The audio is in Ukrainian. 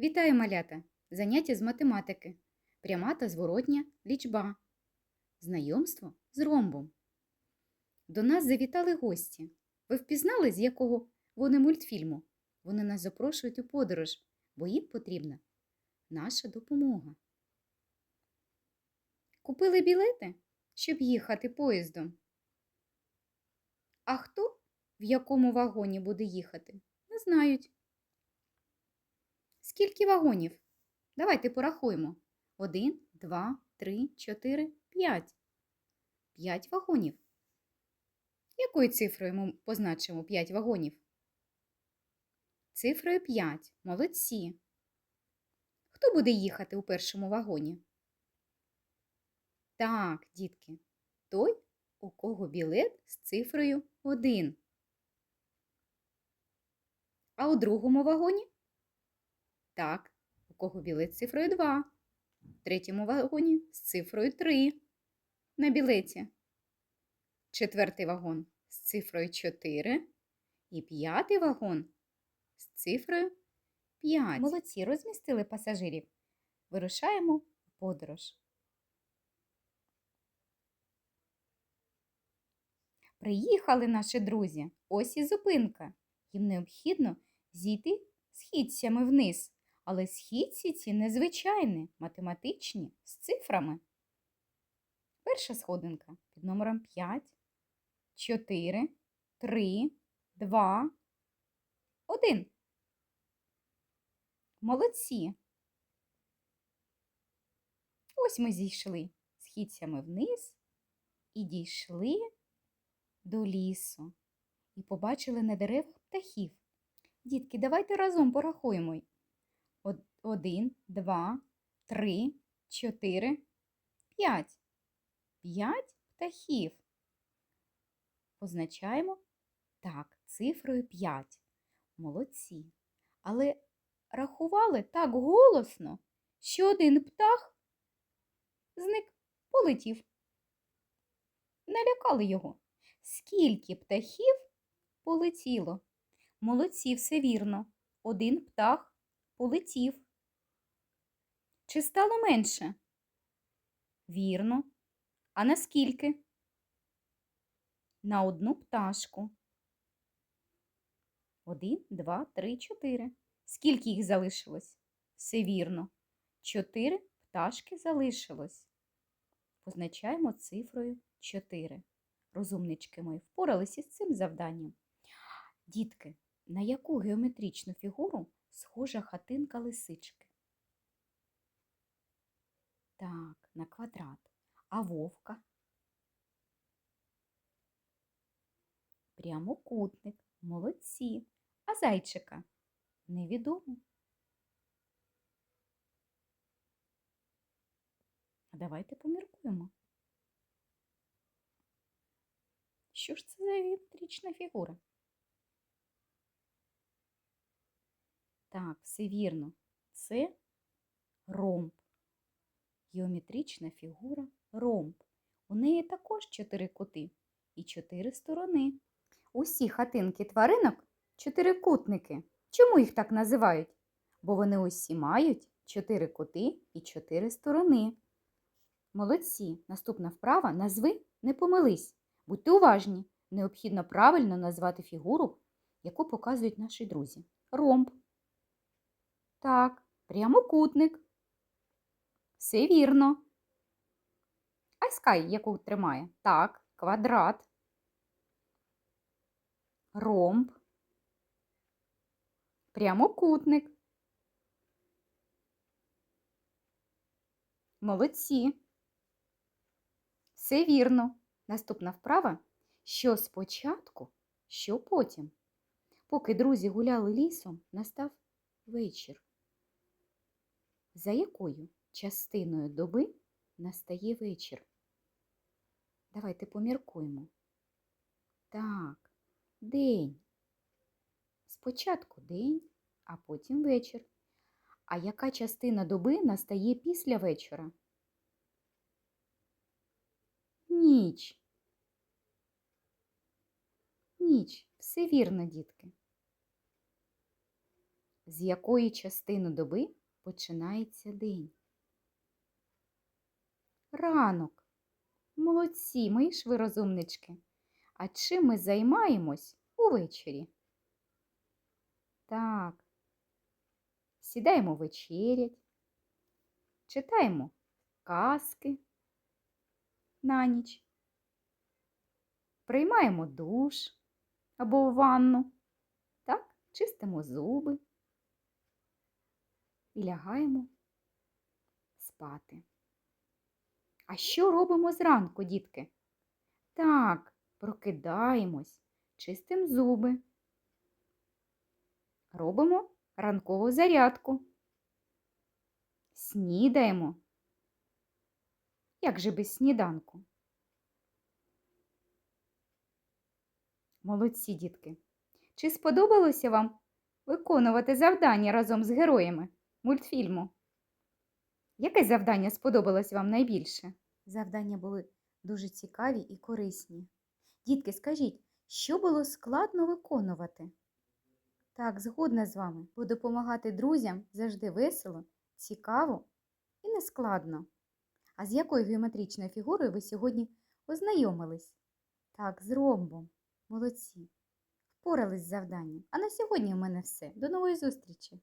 Вітаю, малята! Заняття з математики. Пряма та зворотня лічба. Знайомство з ромбом. До нас завітали гості. Ви впізнали, з якого вони мультфільму? Вони нас запрошують у подорож, бо їм потрібна наша допомога. Купили білети, щоб їхати поїздом. А хто в якому вагоні буде їхати, не знають. Скільки вагонів? Давайте порахуємо. Один, два, три, чотири, п'ять. П'ять вагонів. Якою цифрою ми позначимо п'ять вагонів? Цифрою 5. Молодці. Хто буде їхати у першому вагоні? Так, дітки, той, у кого білет з цифрою 1. А у другому вагоні? Так, у кого білет з цифрою 2. В третьому вагоні з цифрою 3 на білеті. Четвертий вагон з цифрою 4. І п'ятий вагон з цифрою 5. Молодці, розмістили пасажирів. Вирушаємо в подорож. Приїхали наші друзі. Ось і зупинка. Їм необхідно зійти східцями вниз. Але східці ці незвичайні, математичні, з цифрами. Перша сходинка під номером 5, 4, 3, 2, 1. Молодці. Ось ми зійшли східцями вниз і дійшли до лісу. І побачили на деревах птахів. Дітки, давайте разом порахуємо. Один, два, три, чотири, п'ять. П'ять птахів. Позначаємо так, цифрою 5. Молодці. Але рахували так голосно, що один птах зник, полетів. Налякали його. Скільки птахів полетіло? Молодці, все вірно. Один птах полетів. Чи стало менше? Вірно. А наскільки? На одну пташку. Один, два, три, чотири. Скільки їх залишилось? Все вірно. Чотири пташки залишилось. Позначаємо цифрою 4. Розумнички мої впоралися з цим завданням. Дітки, на яку геометричну фігуру схожа хатинка лисички? Так, на квадрат. А вовка? Прямокутник. Молодці. А зайчика? Невідомо. А давайте поміркуємо. Що ж це за геометрична фігура? Так, все вірно. Це ромб. Геометрична фігура ромб. У неї також чотири кути і чотири сторони. Усі хатинки тваринок чотирикутники. Чому їх так називають? Бо вони усі мають чотири кути і чотири сторони. Молодці. Наступна вправа назви не помились. Будьте уважні. Необхідно правильно назвати фігуру, яку показують наші друзі. Ромб. Так, прямокутник. Все вірно. Айскай, яку тримає? Так, квадрат. Ромб. Прямокутник. Молодці. Все вірно. Наступна вправа. Що спочатку, що потім. Поки друзі гуляли лісом, настав вечір. За якою частиною доби настає вечір? Давайте поміркуємо. Так, день. Спочатку день, а потім вечір. А яка частина доби настає після вечора? Ніч. Ніч. Все вірно, дітки. З якої частини доби починається день? Ранок. Молодці, мої ж ви розумнички. А чим ми займаємось увечері? Так. Сідаємо вечерять, читаємо казки на ніч, приймаємо душ або ванну, так, чистимо зуби і лягаємо спати. А що робимо зранку, дітки? Так, прокидаємось, чистимо зуби. Робимо ранкову зарядку. Снідаємо. Як же без сніданку? Молодці, дітки. Чи сподобалося вам виконувати завдання разом з героями мультфільму? Яке завдання сподобалось вам найбільше? Завдання були дуже цікаві і корисні. Дітки, скажіть, що було складно виконувати? Так, згодна з вами, бо допомагати друзям завжди весело, цікаво і нескладно. А з якою геометричною фігурою ви сьогодні ознайомились? Так, з ромбом. Молодці. Впорались з завданням. А на сьогодні в мене все. До нової зустрічі!